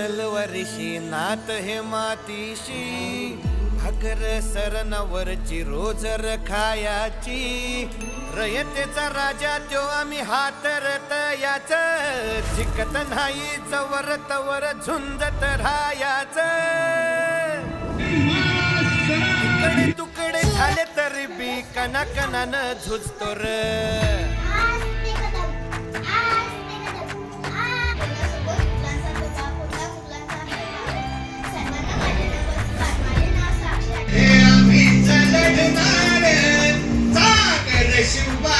हिरित नात हे मातीशी. भाकर सरनावरची रोजर रखायाची. रयतेचा राजा त्यो आम्ही हातरत याच. जिकत नाही जवर तवर झुंजत राहायाच. तुकडे तुकडे झाले तरी बी कना कनानं झुजतो र. मावळे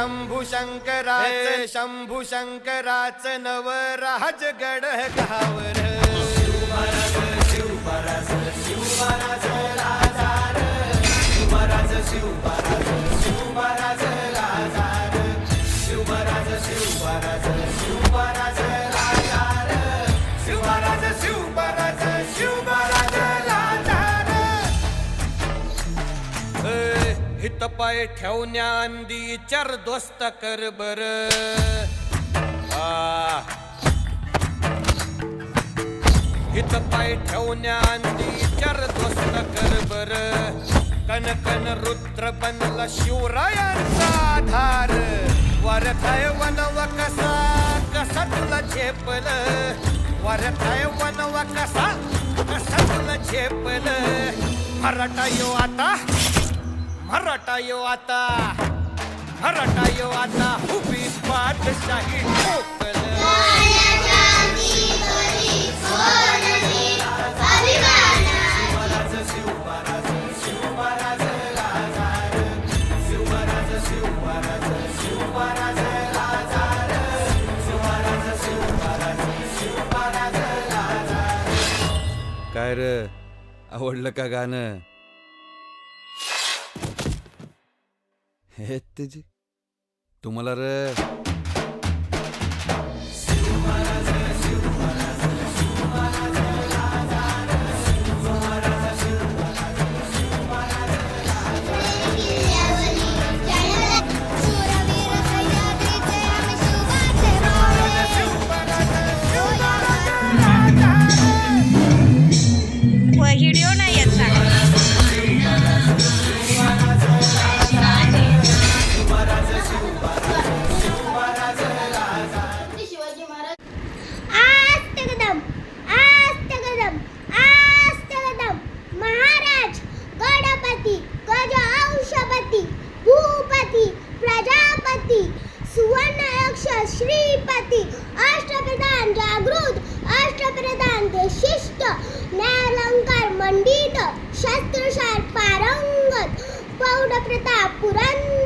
शंभू शंकराच शंभू शंकराच नवराज गड घावर शिवराज हित पाय ठेवण्या अंदी चर दोस्त कर बर. हित पाय ठेवण्या अंदी चर दोस्त कर बर. कन कन रुद्र बनला शिवरायांचा आधार. वरथाय वनव कसा कसा तुला झेपल? वरथाय वनव कसा कसा तुला झेपल? मराठा यो आता मराठा यो आता मराठा यो आता उभी पाठशाही ठोकल. काय र? आवडलं का गाणं? हे त्याची तुम्हाला र किल्ल्यावरी चढले शूरवीर शिक्षक श्रीपती अष्टप्रधान जागृत अष्टप्रधान ते शिष्ट न्यायालंकार मंडित शस्त्रशार पारंगत पौडप्रताप पुरंदर